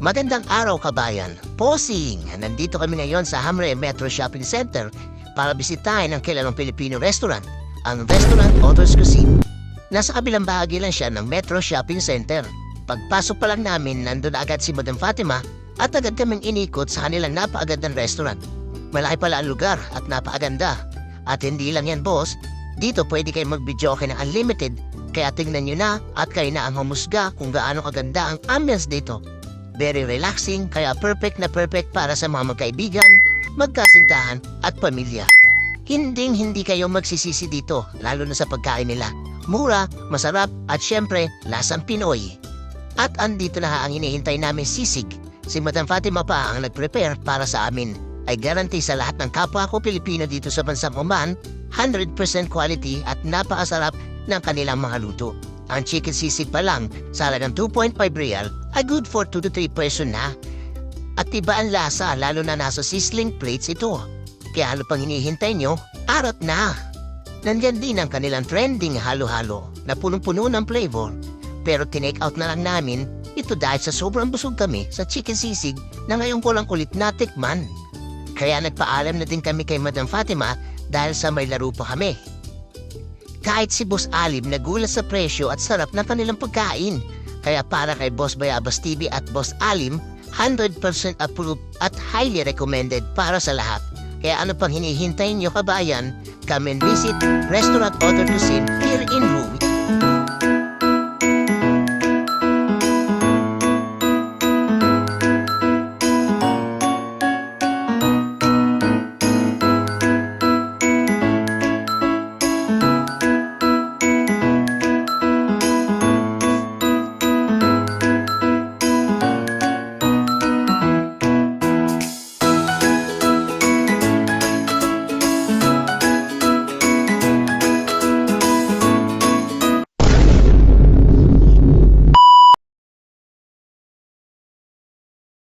Magandang araw kabayan. Posing! Nandito kami ngayon sa Hamre Metro Shopping Center para bisitahin ang kilalang Filipino restaurant, ang Restaurant Autos Cuisine. Nasa kabilang bahagi lang siya ng Metro Shopping Center. Pagpasok pa lang namin, nandun agad si Madam Fatima at agad kaming inikot sa kanilang napakagandang restaurant. Malaki pala ang lugar at napakaganda. At hindi lang yan boss, dito pwede kayo mag-video okay ng unlimited kaya tingnan nyo na at kayo na ang humusga kung gaano kaganda ang ambience dito. Very relaxing, kaya perfect na perfect para sa mga magkaibigan, magkasintahan at pamilya. Hinding hindi kayo magsisisi dito, lalo na sa pagkain nila. Mura, masarap at syempre, lasang Pinoy. At andito na ang hinihintay namin sisig. Si Madam Fatima pa ang nag-prepare para sa amin. Ay guarantee sa lahat ng kapwa ko Pilipino dito sa bansang Oman, 100% quality at napakasarap ng kanilang mga luto. Ang chicken sisig pa lang sa halagang 2.5 real ay good for 2 to 3 peso na. At iba ang lasa lalo na nasa sizzling plates ito. Kaya ano pang hinihintay nyo? Arat na! Nandyan din ang kanilang trending halo-halo na punong-puno ng flavor. Pero tinake out na lang namin ito dahil sa sobrang busog kami sa chicken sisig na ngayon ko lang ulit natikman. Kaya nagpaalam na din kami kay Madam Fatima dahil sa may laro pa kami. Kahit si Boss Alim nagulat sa presyo at sarap ng kanilang pagkain. Kaya para kay Boss Bayabas TV at Boss Alim, 100% approved at highly recommended para sa lahat. Kaya ano pang hinihintay nyo kabayan, come and visit Restaurant Auto Cuisine here in Rome.